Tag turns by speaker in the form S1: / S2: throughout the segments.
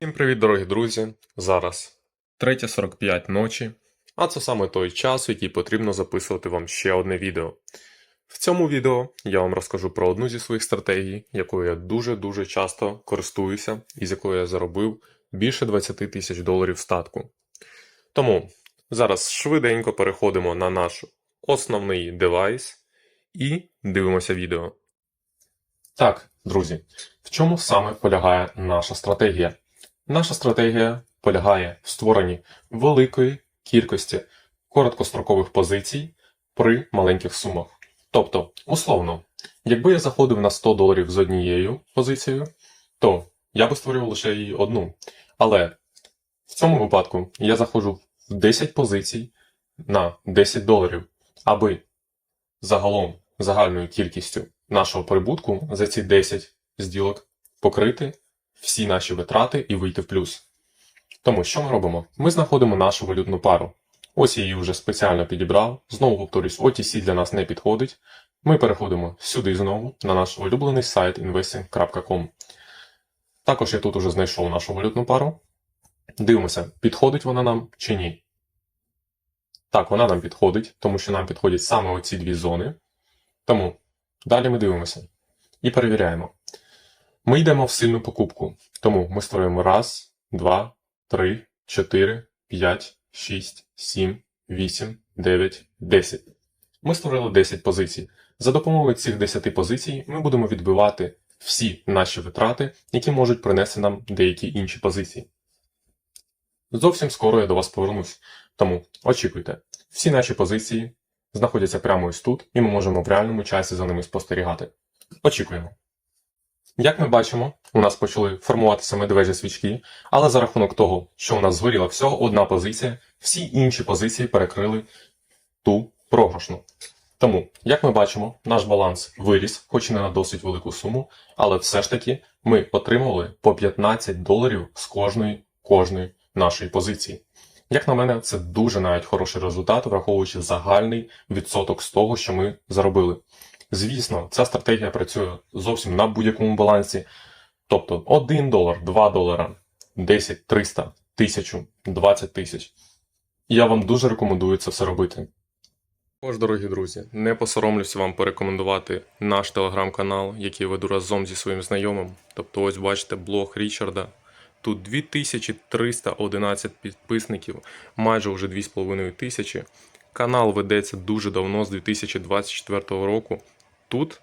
S1: Всім привіт, дорогі друзі! Зараз 3.45 ночі, а це саме той час, в який потрібно записувати вам ще одне відео. В цьому відео я вам розкажу про одну зі своїх стратегій, якою я дуже-дуже часто користуюся і з якою я заробив більше 20 тисяч доларів статку. Тому зараз швиденько переходимо на наш основний девайс і дивимося відео. Так, друзі, в чому саме полягає наша стратегія? Наша стратегія полягає в створенні великої кількості короткострокових позицій при маленьких сумах. Тобто, условно, якби я заходив на 100 доларів з однією позицією, то я би створював лише її одну. Але в цьому випадку я заходжу в 10 позицій на 10 доларів, аби загалом загальною кількістю нашого прибутку за ці 10 зділок покрити всі наші витрати і вийти в плюс. Тому що ми робимо? Ми знаходимо нашу валютну пару. Ось я її вже спеціально підібрав. Знову повторюсь, OTC для нас не підходить. Ми переходимо сюди знову на наш улюблений сайт investing.com. Також я тут уже знайшов нашу валютну пару. Дивимося, підходить вона нам чи ні. Так, вона нам підходить, тому що нам підходять саме оці дві зони. Тому далі ми дивимося і перевіряємо. Ми йдемо в сильну покупку, тому ми створюємо раз, два, три, чотири, п'ять, шість, сім, вісім, дев'ять, десять. Ми створили 10 позицій. За допомогою цих 10 позицій ми будемо відбивати всі наші витрати, які можуть принести нам деякі інші позиції. Зовсім скоро я до вас повернусь, тому очікуйте, всі наші позиції знаходяться прямо ось тут, і ми можемо в реальному часі за ними спостерігати. Очікуємо. Як ми бачимо, у нас почали формуватися медвежі свічки, але за рахунок того, що у нас згоріла всього одна позиція, всі інші позиції перекрили ту програшну. Тому, як ми бачимо, наш баланс виріс, хоч і не на досить велику суму, але все ж таки ми отримували по 15 доларів з кожної кожної нашої позиції. Як на мене, це дуже навіть хороший результат, враховуючи загальний відсоток з того, що ми заробили. Звісно, ця стратегія працює зовсім на будь-якому балансі. Тобто 1 долар, 2 долара, 10, 300, 1000, 20 тисяч. Я вам дуже рекомендую це все робити. Також, дорогі друзі, не посоромлюся вам порекомендувати наш телеграм-канал, який веду разом зі своїм знайомим. Тобто, ось бачите блог Річарда. Тут 2311 підписників, майже вже 2500. Канал ведеться дуже давно, з 2024 року. Тут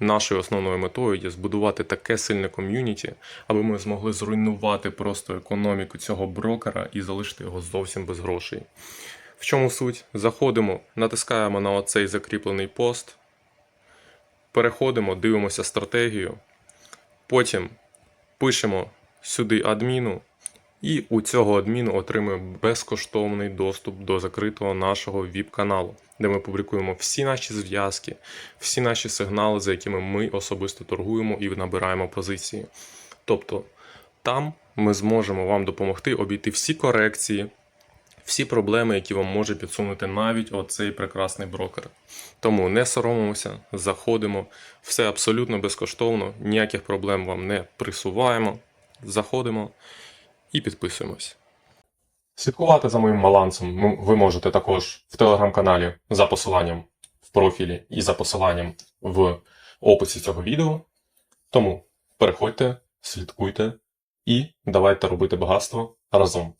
S1: нашою основною метою є збудувати таке сильне ком'юніті, аби ми змогли зруйнувати просто економіку цього брокера і залишити його зовсім без грошей. В чому суть? Заходимо, натискаємо на оцей закріплений пост, переходимо, дивимося стратегію, потім пишемо сюди адміну, і у цього адміну отримуємо безкоштовний доступ до закритого нашого VIP-каналу, де ми публікуємо всі наші зв'язки, всі наші сигнали, за якими ми особисто торгуємо і набираємо позиції. Тобто там ми зможемо вам допомогти обійти всі корекції, всі проблеми, які вам може підсунути навіть оцей прекрасний брокер. Тому не соромимося, заходимо, все абсолютно безкоштовно, ніяких проблем вам не присуваємо. Заходимо і підписуємось. Слідкувати за моїм балансом ви можете також в телеграм-каналі за посиланням в профілі і за посиланням в описі цього відео. Тому переходьте, слідкуйте і давайте робити багатство разом.